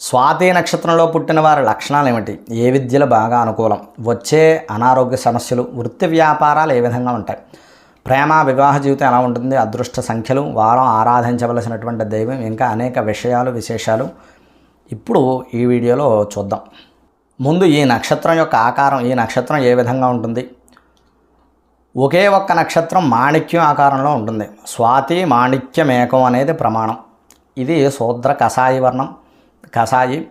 స్వాతి నక్షత్రంలో పుట్టిన వారి లక్షణాలు ఏమిటి ఏ విద్యలు బాగా అనుకూలం? వచ్చే అనారోగ్య సమస్యలు వృత్తి వ్యాపారాలు ఏ విధంగా ఉంటాయి? ప్రేమ వివాహ జీవితం ఎలా ఉంటుంది? అదృష్ట సంఖ్యలు వారం ఆరాధించవలసినటువంటి దైవం ఇంకా అనేక విషయాలు విశేషాలు. ఇప్పుడు ఈ వీడియోలో చూద్దాం. ముందు ఈ నక్షత్రం యొక్క ఆకారం ఈ నక్షత్రం ఏ విధంగా ఉంటుంది? ఒకే ఒక్క నక్షత్రం మాణిక్యం ఆకారంలో ఉంటుంది. స్వాతి మాణిక్యమేకం అనేది ప్రమాణం. ఇది శూద్ర కషాయి వర్ణం. కషాయి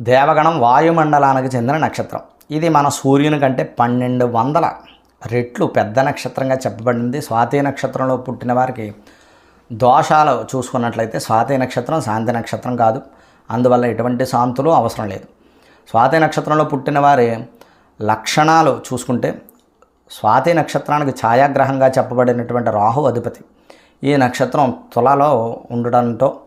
దేవగణం వాయుమండలానికి చెందిన నక్షత్రం. ఇది మన సూర్యుని కంటే పన్నెండు వందల రెట్లు పెద్ద నక్షత్రంగా చెప్పబడింది. స్వాతి నక్షత్రంలో పుట్టిన వారికి దోషాలు చూసుకున్నట్లయితే స్వాతి నక్షత్రం శాంతి నక్షత్రం కాదు. అందువల్ల ఎటువంటి శాంతులు అవసరం లేదు. స్వాతి నక్షత్రంలో పుట్టిన వారి లక్షణాలు చూసుకుంటే స్వాతి నక్షత్రానికి ఛాయాగ్రహంగా చెప్పబడినటువంటి రాహు అధిపతి. ఈ నక్షత్రం తులలో ఉండడంతో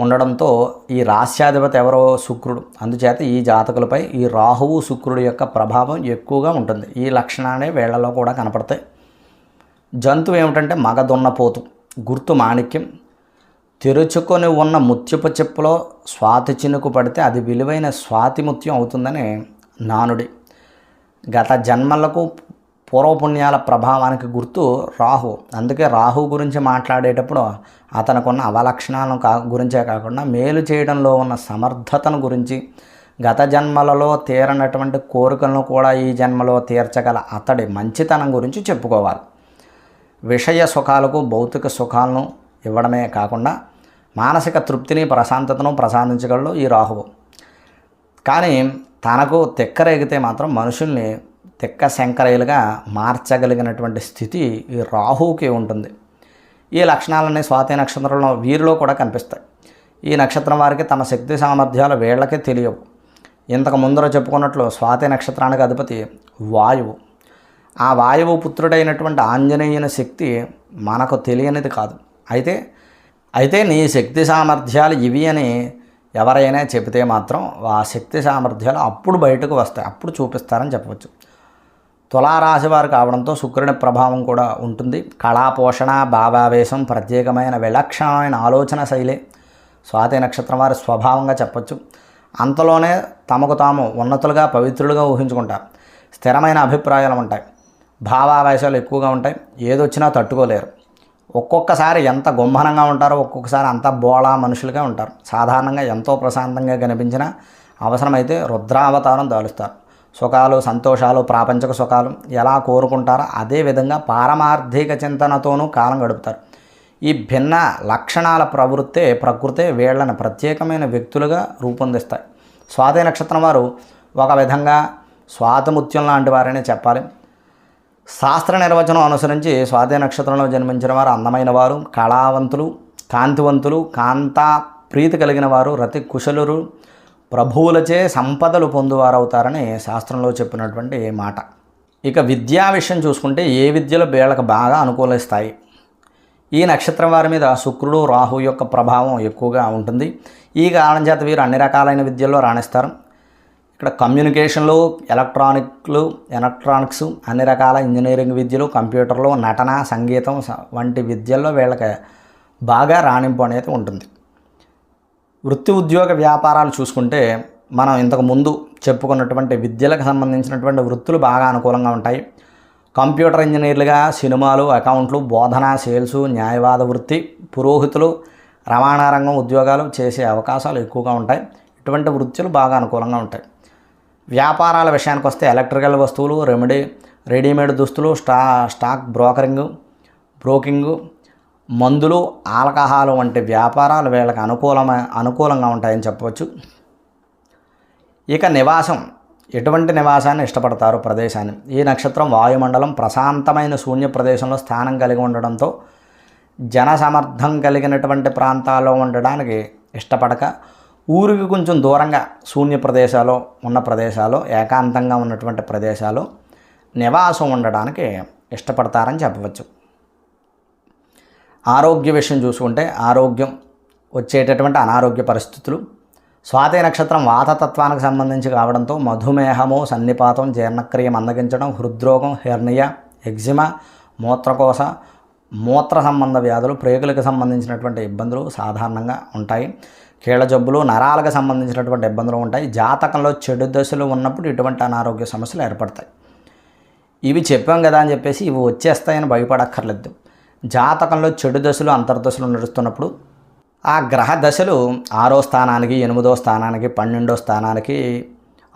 ఉండడంతో ఈ రాస్యాధిపతి ఎవరో శుక్రుడు. అందుచేత ఈ జాతకులపై ఈ రాహువు శుక్రుడు యొక్క ప్రభావం ఎక్కువగా ఉంటుంది. ఈ లక్షణాలే వేళ్ళలో కూడా కనపడతాయి. జంతువు ఏమిటంటే మగదున్నపోతు గుర్తు మాణిక్యం. తెరుచుకొని ఉన్న ముత్యపు చెప్పులో స్వాతి చినుకు పడితే అది విలువైన స్వాతి ముత్యం అవుతుందని నానుడి. గత జన్మలకు పూర్వపుణ్యాల ప్రభావానికి గుర్తు రాహు. అందుకే రాహు గురించి మాట్లాడేటప్పుడు అతనుకున్న అవలక్షణాలను కా గురించే కాకుండా మేలు చేయడంలో ఉన్న సమర్థతను గురించి గత జన్మలలో తీరనటువంటి కోరికలను కూడా ఈ జన్మలో తీర్చగల అతడి మంచితనం గురించి చెప్పుకోవాలి. విషయ సుఖాలకు భౌతిక సుఖాలను ఇవ్వడమే కాకుండా మానసిక తృప్తిని ప్రశాంతతను ప్రసాదించగలడు ఈ రాహువు. కానీ తనకు తెక్కరేగితే మాత్రం మనుషుల్ని తిక్క శంకరయ్యలుగా మార్చగలిగినటువంటి స్థితి ఈ రాహువుకి ఉంటుంది. ఈ లక్షణాలన్నీ స్వాతి నక్షత్రంలో వీరిలో కూడా కనిపిస్తాయి. ఈ నక్షత్రం వారికి తమ శక్తి సామర్థ్యాలు వీళ్ళకే తెలియవు. ఇంతకు ముందర చెప్పుకున్నట్లు స్వాతి నక్షత్రానికి అధిపతి వాయువు. ఆ వాయువు పుత్రుడైనటువంటి ఆంజనేయుని శక్తి మనకు తెలియనిది కాదు. అయితే అయితే నీ శక్తి సామర్థ్యాలు ఇవి అని ఎవరైనా చెబితే మాత్రం ఆ శక్తి సామర్థ్యాలు అప్పుడు బయటకు వస్తాయి. అప్పుడు చూపిస్తారని చెప్పవచ్చు. తులారాశి వారు కావడంతో శుక్రుని ప్రభావం కూడా ఉంటుంది. కళాపోషణ భావావేశం ప్రత్యేకమైన విలక్షణమైన ఆలోచన శైలి. స్వాతి నక్షత్రం వారి స్వభావంగా చెప్పచ్చు. అంతలోనే తమకు తాము ఉన్నతులుగా పవిత్రులుగా ఊహించుకుంటారు. స్థిరమైన అభిప్రాయాలు ఉంటాయి. భావావేశాలు ఎక్కువగా ఉంటాయి. ఏదొచ్చినా తట్టుకోలేరు. ఒక్కొక్కసారి ఎంత గుంభనంగా ఉంటారో ఒక్కొక్కసారి అంత బోళా మనుషులుగా ఉంటారు. సాధారణంగా ఎంతో ప్రశాంతంగా కనిపించిన అవసరమైతే రుద్రావతారం దాలుస్తారు. సుఖాలు సంతోషాలు ప్రాపంచక సుఖాలు ఎలా కోరుకుంటారో అదే విధంగా పారమార్థిక చింతనతోనూ కాలం గడుపుతారు. ఈ భిన్న లక్షణాల ప్రవృత్తే ప్రకృతే వీళ్ళని ప్రత్యేకమైన వ్యక్తులుగా రూపొందిస్తాయి. స్వాతి నక్షత్రం వారు ఒక విధంగా స్వాతముత్యం లాంటి వారనే చెప్పాలి. శాస్త్ర నిర్వచనం అనుసరించి స్వాతి నక్షత్రంలో జన్మించిన వారు అందమైన వారు కళావంతులు కాంతివంతులు కాంతా ప్రీతి కలిగిన వారు రతి కుశలురు ప్రభువులచే సంపదలు పొందువారవుతారని శాస్త్రంలో చెప్పినటువంటి మాట. ఇక విద్యా విషయం చూసుకుంటే ఏ విద్యలు వీళ్ళకి బాగా అనుకూలిస్తాయి? ఈ నక్షత్రం వారి మీద శుక్రుడు రాహు యొక్క ప్రభావం ఎక్కువగా ఉంటుంది. ఈ కారణం చేత వీరు అన్ని రకాలైన విద్యల్లో రాణిస్తారు. ఇక్కడ కమ్యూనికేషన్లు ఎలక్ట్రానిక్లు ఎలక్ట్రానిక్స్ అన్ని రకాల ఇంజనీరింగ్ విద్యలు కంప్యూటర్లు నటన సంగీతం వంటి విద్యల్లో వీళ్ళకి బాగా రాణింపు అనేది ఉంటుంది. వృత్తి ఉద్యోగ వ్యాపారాలు చూసుకుంటే మనం ఇంతకు ముందు చెప్పుకున్నటువంటి విద్యలకు సంబంధించినటువంటి వృత్తులు బాగా అనుకూలంగా ఉంటాయి. కంప్యూటర్ ఇంజనీర్లుగా సినిమాలు అకౌంట్లు బోధన సేల్స్ న్యాయవాద వృత్తి పురోహితులు రవాణా రంగం ఉద్యోగాలు చేసే అవకాశాలు ఎక్కువగా ఉంటాయి. ఇటువంటి వృత్తులు బాగా అనుకూలంగా ఉంటాయి. వ్యాపారాల విషయానికి వస్తే ఎలక్ట్రికల్ వస్తువులు రెమెడీ రెడీమేడ్ దుస్తులు స్టా స్టాక్ బ్రోకరింగ్ బ్రోకింగు మందులు ఆల్కహాల్ వంటి వ్యాపారాలు వీళ్ళకి అనుకూలమైన అనుకూలంగా ఉంటాయని చెప్పవచ్చు. ఇక నివాసం ఎటువంటి నివాసాన్ని ఇష్టపడతారు ప్రదేశాన్ని? ఈ నక్షత్రం వాయుమండలం ప్రశాంతమైన శూన్య ప్రదేశంలో స్థానం కలిగి ఉండడంతో జనసమర్థం కలిగినటువంటి ప్రాంతాల్లో ఉండడానికి ఇష్టపడక ఊరికి కొంచెం దూరంగా శూన్య ప్రదేశాలు ఉన్న ప్రదేశాలు ఏకాంతంగా ఉన్నటువంటి ప్రదేశాలు నివాసం ఉండడానికి ఇష్టపడతారని చెప్పవచ్చు. ఆరోగ్య విషయం చూసుకుంటే ఆరోగ్యం వచ్చేటటువంటి అనారోగ్య పరిస్థితులు. స్వాతి నక్షత్రం వాతతత్వానికి సంబంధించి కావడంతో మధుమేహము సన్నిపాతం జీర్ణక్రియ మందగించడం హృద్రోగం హెర్నియా ఎగ్జిమా మూత్రకోశ మూత్ర సంబంధ వ్యాధులు ప్రేగులకు సంబంధించినటువంటి ఇబ్బందులు సాధారణంగా ఉంటాయి. కీళ్ళ జబ్బులు నరాలకు సంబంధించినటువంటి ఇబ్బందులు ఉంటాయి. జాతకంలో చెడు దశలు ఉన్నప్పుడు ఇటువంటి అనారోగ్య సమస్యలు ఏర్పడతాయి. ఇవి చెప్పాం కదా అని చెప్పేసి ఇవి వచ్చేస్తాయని భయపడక్కర్లేదు. జాతకంలో చెడు దశలు అంతర్దశలు నడుస్తున్నప్పుడు ఆ గ్రహ దశలు ఆరో స్థానానికి ఎనిమిదో స్థానానికి పన్నెండో స్థానానికి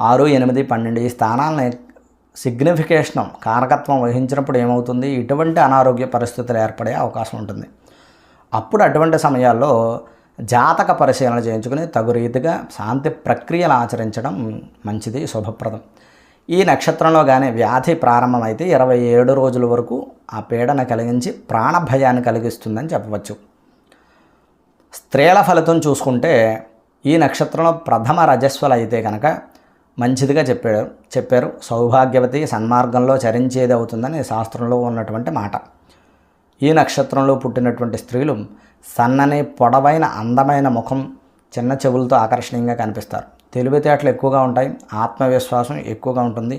ఆరు ఎనిమిది పన్నెండు ఈ స్థానాలని సిగ్నిఫికేషన్ కారకత్వం వహించినప్పుడు ఏమవుతుంది? ఇటువంటి అనారోగ్య పరిస్థితులు ఏర్పడే అవకాశం ఉంటుంది. అప్పుడు అటువంటి సమయాల్లో జాతక పరిశీలన చేయించుకుని తగు రీతిగా శాంతి ప్రక్రియలు ఆచరించడం మంచిది శుభప్రదం. ఈ నక్షత్రంలో కానీ వ్యాధి ప్రారంభమైతే ఇరవై ఏడు రోజుల వరకు ఆ పీడన కలిగించి ప్రాణభయాన్ని కలిగిస్తుందని చెప్పవచ్చు. స్త్రీల ఫలితం చూసుకుంటే ఈ నక్షత్రంలో ప్రథమ రజస్వలు అయితే కనుక మంచిదిగా చెప్పాడు చెప్పారు. సౌభాగ్యవతి సన్మార్గంలో చరించేది అవుతుందని శాస్త్రంలో ఉన్నటువంటి మాట. ఈ నక్షత్రంలో పుట్టినటువంటి స్త్రీలు సన్నని పొడవైన అందమైన ముఖం చిన్న చెవులతో ఆకర్షణీయంగా కనిపిస్తారు. తెలివితేటలు ఎక్కువగా ఉంటాయి ఆత్మవిశ్వాసం ఎక్కువగా ఉంటుంది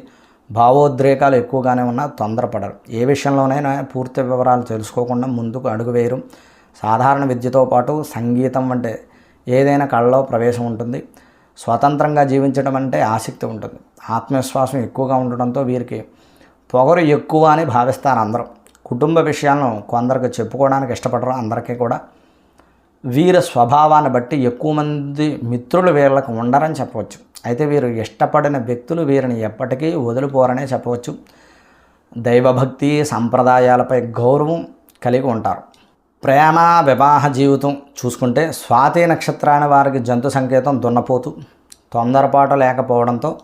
భావోద్రేకాలు ఎక్కువగానే ఉన్నా తొందరపడరు. ఏ విషయంలోనైనా పూర్తి వివరాలు తెలుసుకోకుండా ముందుకు అడుగువేయరు సాధారణ విద్యతో పాటు సంగీతం వంటి ఏదైనా కళలో ప్రవేశం ఉంటుంది. స్వతంత్రంగా జీవించడం అంటే ఆసక్తి ఉంటుంది. ఆత్మవిశ్వాసం ఎక్కువగా ఉండడంతో వీరికి పొగరు ఎక్కువ అని భావిస్తారు అందరూ. కుటుంబ విషయాలను కొందరికి చెప్పుకోవడానికి ఇష్టపడరు అందరికీ కూడా. వీరి స్వభావాన్ని బట్టి ఎక్కువ మంది మిత్రులు వీళ్ళకు ఉండరని చెప్పవచ్చు. అయితే వీరు ఇష్టపడిన వ్యక్తులు వీరిని ఎప్పటికీ వదిలిపోరనే చెప్పవచ్చు. దైవభక్తి సంప్రదాయాలపై గౌరవం కలిగి ఉంటారు. ప్రేమ వివాహ జీవితం చూసుకుంటే స్వాతి నక్షత్రాన్ని వారికి జంతు సంకేతం దున్నపోతు తొందరపాటు లేకపోవడంతో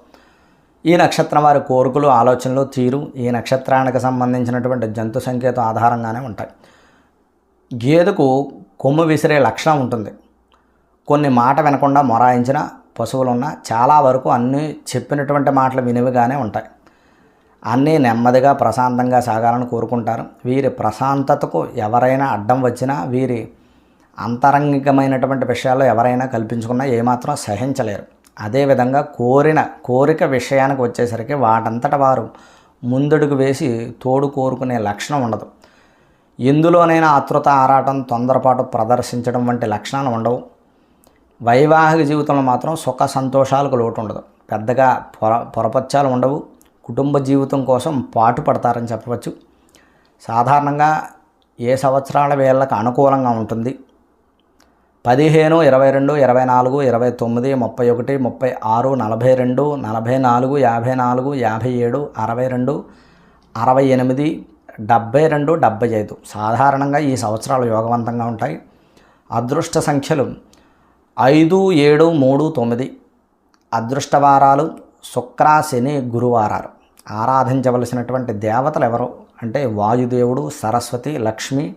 ఈ నక్షత్రం వారి కోరికలు ఆలోచనలు తీరు. ఈ నక్షత్రానికి సంబంధించినటువంటి జంతు సంకేతం ఆధారంగానే ఉంటాయి. గేదెకు కొమ్ము విసిరే లక్షణం ఉంటుంది. కొన్ని మాట వినకుండా మొరాయించిన పశువులున్న చాలా వరకు అన్నీ చెప్పినటువంటి మాటలు వినివిగానే ఉంటాయి. అన్నీ నెమ్మదిగా ప్రశాంతంగా సాగాలని కోరుకుంటారు. వీరి ప్రశాంతతకు ఎవరైనా అడ్డం వచ్చినా వీరి అంతరంగికమైనటువంటి విషయాల్లో ఎవరైనా కల్పించుకున్నా ఏమాత్రం సహించలేరు. అదేవిధంగా కోరిన కోరిక విషయానికి వచ్చేసరికి వాటంతట వారు ముందడుగు వేసి తోడు కోరుకునే లక్షణం ఉండదు. ఎందులోనైనా ఆతృత ఆరాటం తొందరపాటు ప్రదర్శించడం వంటి లక్షణాలు ఉండవు. వైవాహిక జీవితంలో మాత్రం సుఖ సంతోషాలకు లోటు ఉండదు పెద్దగా పొర పొరపత్యాలు ఉండవు. కుటుంబ జీవితం కోసం పాటు పడతారని చెప్పవచ్చు. సాధారణంగా ఏ సంవత్సరాల వేళ్ళకు అనుకూలంగా ఉంటుంది? పదిహేను ఇరవై రెండు ఇరవై నాలుగు ఇరవై తొమ్మిది ముప్పై ఒకటి ముప్పై ఆరు నలభై రెండు నలభై నాలుగు యాభై నాలుగు యాభై ఏడు అరవై రెండు అరవై ఎనిమిది డెబ్బై రెండు డెబ్బై ఐదు. సాధారణంగా ఈ సంవత్సరాలు యోగవంతంగా ఉంటాయి. అదృష్ట సంఖ్యలు ఐదు ఏడు మూడు తొమ్మిది. అదృష్టవారాలు శుక్ర శని గురువారాలు. ఆరాధించవలసినటువంటి దేవతలు ఎవరు? అంటే వాయుదేవుడు సరస్వతి లక్ష్మి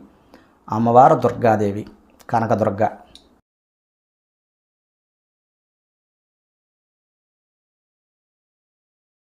అమ్మవారు దుర్గాదేవి కనకదుర్గ.